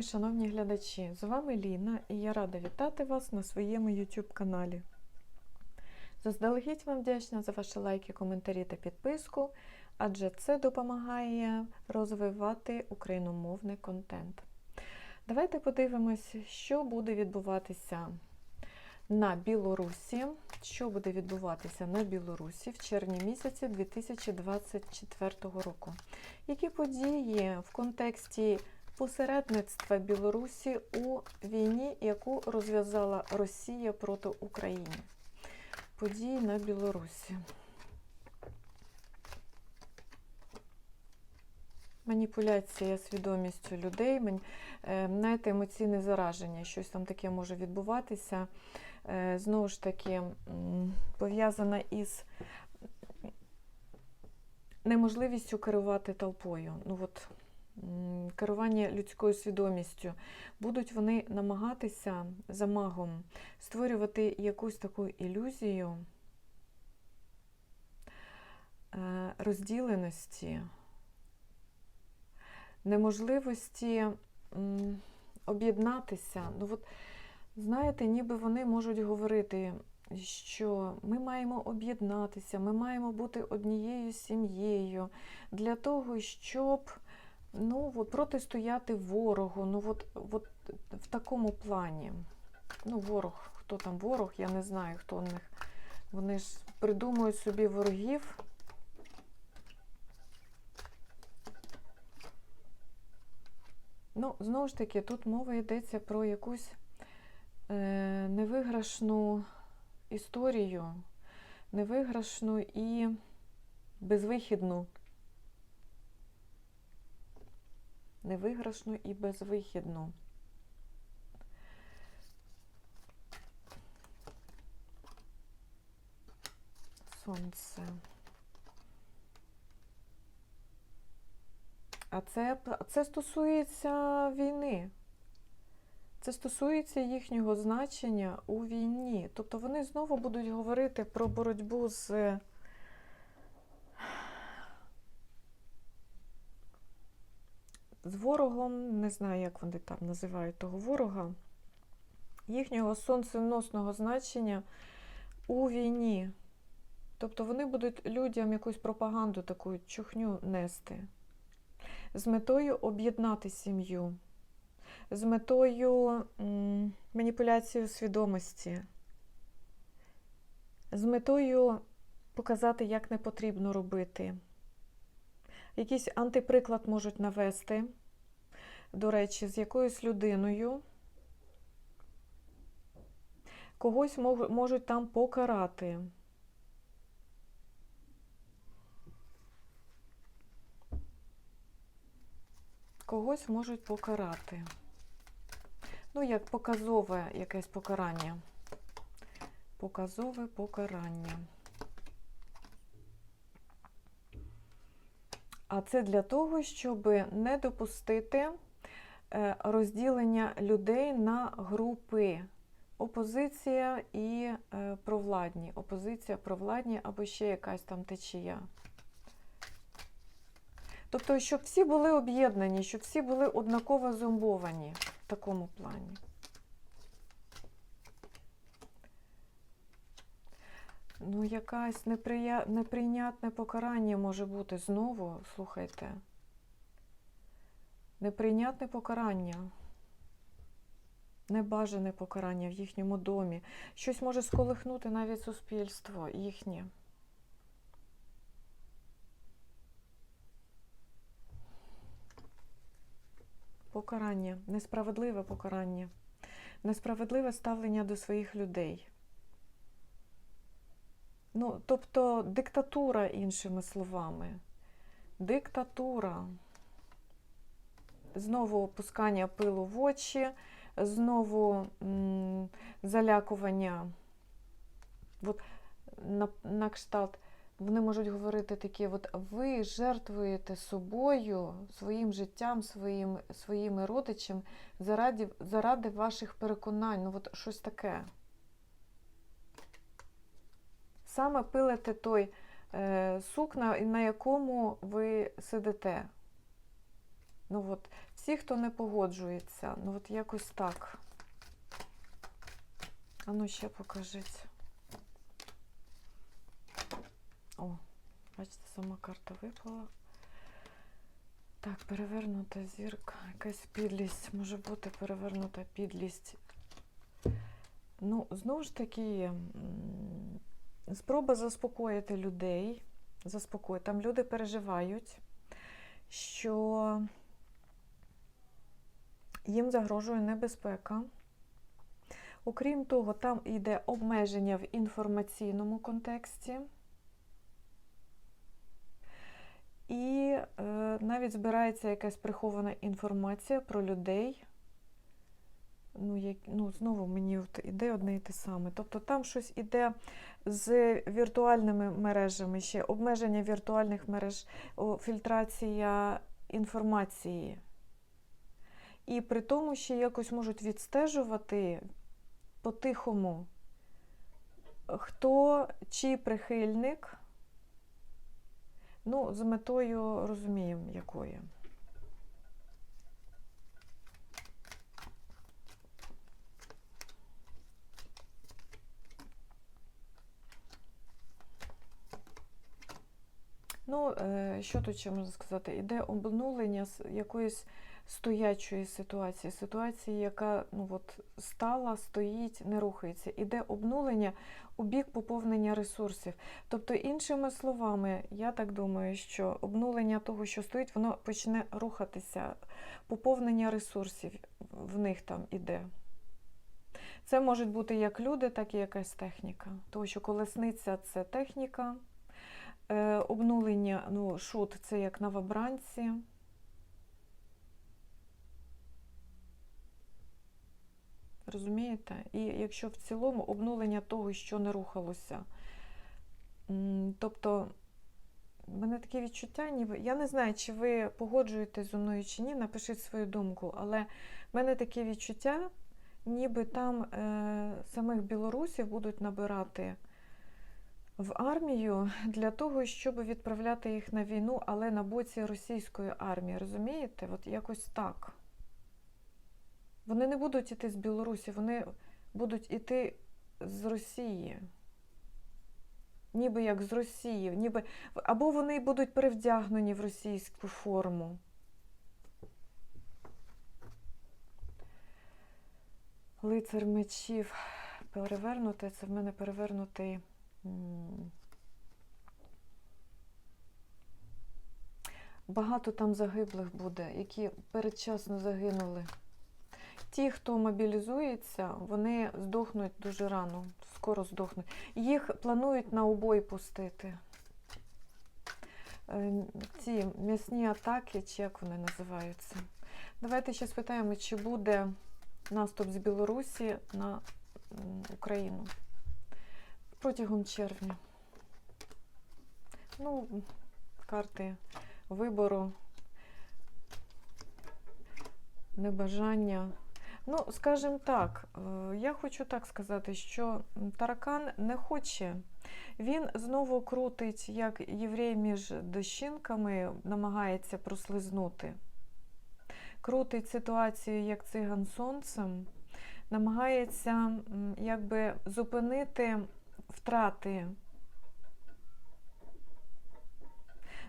мої шановні глядачі! З вами Ліна і я рада вітати вас на своєму YouTube каналі. Заздалегідь вам вдячна за ваші лайки, коментарі та підписку, адже це допомагає розвивати україномовний контент. Давайте подивимось, що буде відбуватися на Білорусі. Що буде відбуватися на Білорусі в червні місяці 2024 року? Які події в контексті посередництва Білорусі у війні, яку розв'язала Росія проти України? Події на Білорусі. Маніпуляція свідомістю людей, е, знаєте, емоційне зараження, щось там таке може відбуватися. Е, Знову ж таки, пов'язана із неможливістю керувати толпою. Ну, от, керування людською свідомістю. Будуть вони намагатися за магом створювати якусь таку ілюзію е, розділеності, неможливості об'єднатися. Ну, от, знаєте, ніби вони можуть говорити, що ми маємо об'єднатися, ми маємо бути однією сім'єю для того, щоб ну, от, протистояти ворогу. Ну, от, от в такому плані. Ну, ворог, хто там ворог, я не знаю, хто у них. Вони ж придумують собі ворогів. Ну, знову ж таки, тут мова йдеться про якусь е, невиграшну історію, невиграшну і безвихідну. Невиграшну і безвихідну. Сонце. А це, це стосується війни. Це стосується їхнього значення у війні. Тобто вони знову будуть говорити про боротьбу з з ворогом, не знаю, як вони там називають того ворога, їхнього сонценосного значення у війні. Тобто вони будуть людям якусь пропаганду, таку чухню нести з метою об'єднати сім'ю, з метою м, маніпуляції свідомості, з метою показати, як не потрібно робити. Якийсь антиприклад можуть навести, до речі, з якоюсь людиною. Когось мож- можуть там покарати. Когось можуть покарати. Ну, як показове якесь покарання. Показове покарання. А це для того, щоб не допустити розділення людей на групи. Опозиція і е, провладні. Опозиція, провладні або ще якась там течія. Тобто, щоб всі були об'єднані, щоб всі були однаково зомбовані в такому плані. Ну, якась неприя... неприйнятне покарання може бути знову, слухайте. Неприйнятне покарання. Небажане покарання в їхньому домі. Щось може сколихнути навіть суспільство їхнє. Покарання, несправедливе покарання, несправедливе ставлення до своїх людей. Ну, тобто диктатура, іншими словами. Диктатура. Знову опускання пилу в очі, знову м, залякування. От, на, на кшталт вони можуть говорити такі: от ви жертвуєте собою, своїм життям, своїм, своїми родичами заради, заради ваших переконань. Ну, от щось таке. Саме пилите той е, сук, на, на якому ви сидите. Ну от, всі, хто не погоджується, ну от якось так. А ну ще покажіть. О, бачите, сама карта випала. Так, перевернута зірка, якась підлість, може бути перевернута підлість. Ну, знову ж таки, спроба заспокоїти людей. Заспокоїти. Там люди переживають, що їм загрожує небезпека. Окрім того, там йде обмеження в інформаційному контексті. І е, навіть збирається якась прихована інформація про людей. Ну, як, ну, знову мені от іде одне і те саме. Тобто там щось іде з віртуальними мережами, ще обмеження віртуальних мереж, фільтрація інформації. І при тому ще якось можуть відстежувати по-тихому, хто чий прихильник. Ну, з метою розуміємо, якої. Ну, е, що тут ще можна сказати? Іде обнулення якоїсь стоячої ситуації, ситуації, яка ну, от, стала, стоїть, не рухається. Іде обнулення у бік поповнення ресурсів. Тобто, іншими словами, я так думаю, що обнулення того, що стоїть, воно почне рухатися, поповнення ресурсів в них там іде. Це можуть бути як люди, так і якась техніка. Тому що колесниця це техніка. Е, обнулення, ну, шут це як новобранці. Розумієте? І якщо в цілому обнулення того, що не рухалося. Тобто, в мене таке відчуття, ніби. Я не знаю, чи ви погоджуєтесь зі мною чи ні, напишіть свою думку, але в мене таке відчуття, ніби там е, самих білорусів будуть набирати в армію для того, щоб відправляти їх на війну, але на боці російської армії. Розумієте? От якось так. Вони не будуть іти з Білорусі, вони будуть іти з Росії. Ніби як з Росії, ніби або вони будуть перевдягнені в російську форму. Лицар мечів перевернути, це в мене перевернутий. Багато там загиблих буде, які передчасно загинули. Ті, хто мобілізується, вони здохнуть дуже рано, скоро здохнуть. Їх планують на обой пустити. Е, Ці м'ясні атаки, чи як вони називаються. Давайте ще спитаємо, чи буде наступ з Білорусі на Україну протягом червня. Ну, карти вибору, небажання. Ну, скажімо так, е, я хочу так сказати, що таракан не хоче. Він знову крутить, як єврей між дощинками, намагається прослизнути. Крутить ситуацію, як циган сонцем, намагається якби зупинити втрати.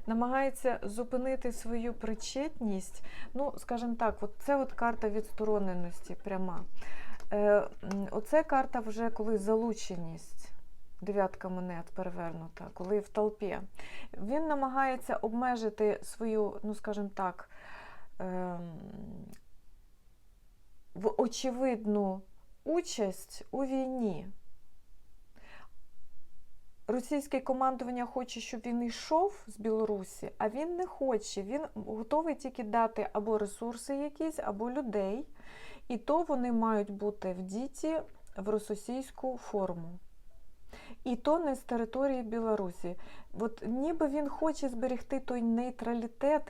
Намагається зупинити свою причетність. Ну, скажімо так, от це от карта відстороненості пряма. Е, оце карта вже коли залученість. Дев'ятка монет перевернута, коли в толпі. Він намагається обмежити свою, ну скажімо так, ем, в очевидну участь у війні. Російське командування хоче, щоб він йшов з Білорусі, а він не хоче. Він готовий тільки дати або ресурси якісь, або людей. І то вони мають бути вдіті в російську форму. І то не з території Білорусі. От ніби він хоче зберегти той нейтралітет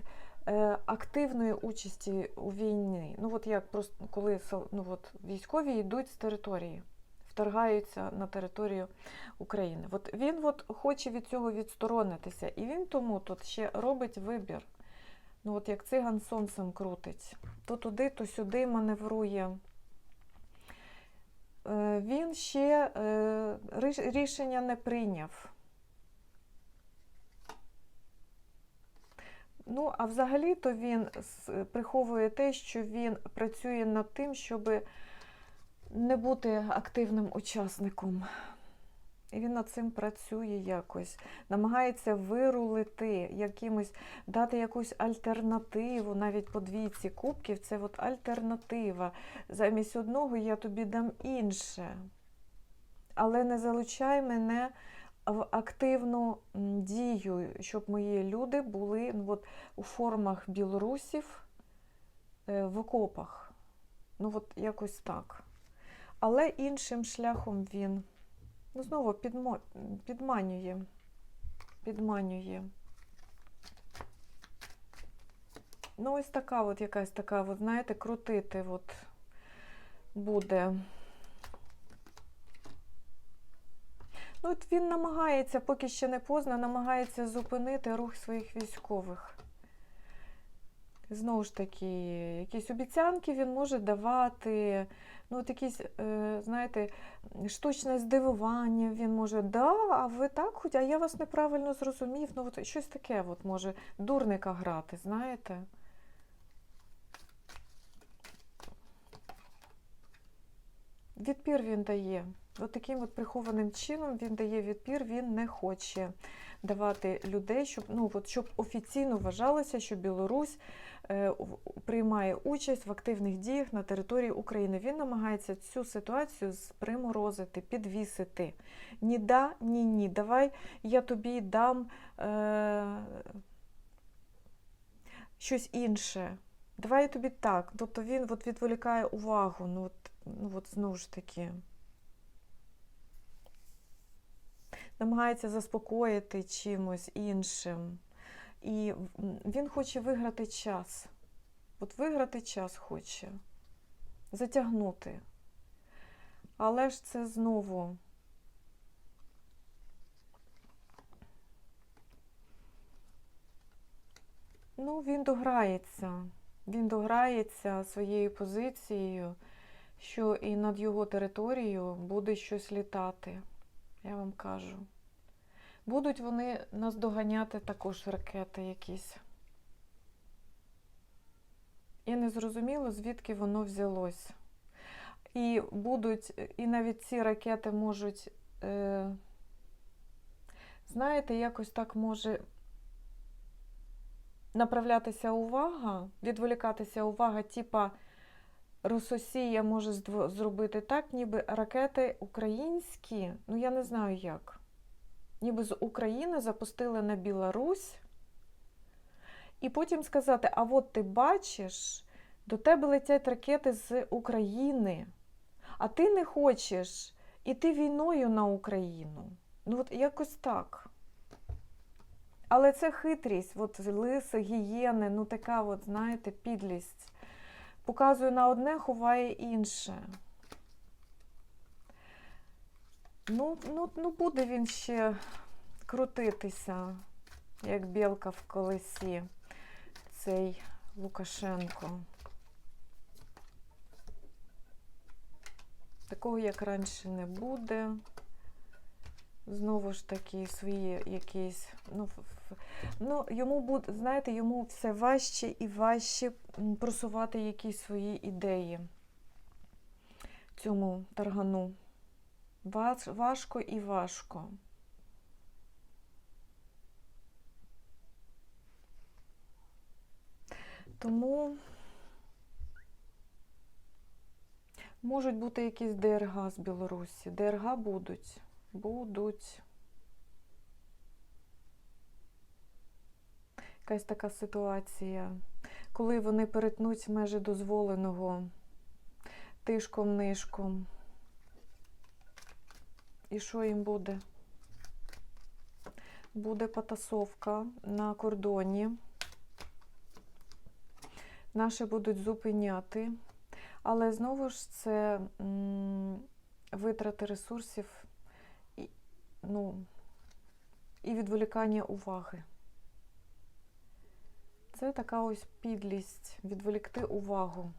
е, активної участі у війні. Ну, от як просто коли ну, от, військові йдуть з території, вторгаються на територію України. От він от хоче від цього відсторонитися, і він тому тут ще робить вибір. Ну, от як циган сонцем крутить. То туди, то сюди маневрує. Е, Він ще е, рішення не прийняв. Ну, а взагалі-то він приховує те, що він працює над тим, щоб не бути активним учасником. І він над цим працює якось, намагається вирулити якимось, дати якусь альтернативу, навіть по двійці кубків, це от альтернатива. Замість одного я тобі дам інше. Але не залучай мене в активну дію, щоб мої люди були ну, от, у формах білорусів е, в окопах. Ну, от якось так. Але іншим шляхом він ну, знову підмо... підманює. Підманює. Ну, ось така от якась така, от, знаєте, крутити от буде. Ну, от він намагається, поки ще не поздно, намагається зупинити рух своїх військових. Знову ж таки, якісь обіцянки він може давати, ну, от якісь, е, знаєте, штучне здивування він може, да, а ви так хоч, а я вас неправильно зрозумів. Ну, от щось таке от може дурника грати, знаєте. Відпір він дає. От таким от прихованим чином він дає відпір, він не хоче давати людей, щоб, ну, от, щоб офіційно вважалося, що Білорусь е, приймає участь в активних діях на території України. Він намагається цю ситуацію приморозити, підвісити. Ні да, ні ні. Давай я тобі дам е, щось інше. Давай я тобі так. Тобто він от відволікає увагу. Ну, от, ну, от знову ж таки. Намагається заспокоїти чимось іншим. І він хоче виграти час. От виграти час хоче, затягнути. Але ж це знову. Ну, він дограється. Він дограється своєю позицією, що і над його територією буде щось літати. Я вам кажу. Будуть вони нас доганяти також ракети якісь. І не зрозуміло, звідки воно взялось. І будуть, і навіть ці ракети можуть, е, знаєте, якось так може направлятися увага, відволікатися увага, типа Рососія може зробити так, ніби ракети українські, ну я не знаю як. Ніби з України запустили на Білорусь, і потім сказати: а от ти бачиш, до тебе летять ракети з України, а ти не хочеш іти війною на Україну. Ну, от якось так. Але це хитрість, от лиси, гієни, ну така, от, знаєте, підлість. Показує на одне, ховає інше. Ну, ну, ну буде він ще крутитися, як білка в колесі, цей Лукашенко. Такого, як раніше, не буде. Знову ж таки, свої якісь. Ну, ну, йому буде, знаєте, йому все важче і важче просувати якісь свої ідеї цьому таргану. Важ- Важко і важко. Тому можуть бути якісь ДРГ з Білорусі. ДРГ будуть. Будуть. Якась така ситуація, коли вони перетнуть межі дозволеного тишком-нишком. І що їм буде? Буде потасовка на кордоні. Наші будуть зупиняти, але знову ж це м, витрати ресурсів ну, і відволікання уваги. це така ось підлість відволікти увагу.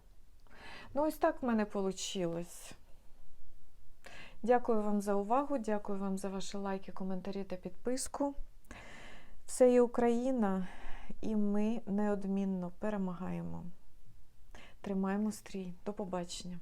Ну, ось так в мене вийшло. Дякую вам за увагу, дякую вам за ваші лайки, коментарі та підписку. Все є Україна, і ми неодмінно перемагаємо. Тримаємо стрій. До побачення.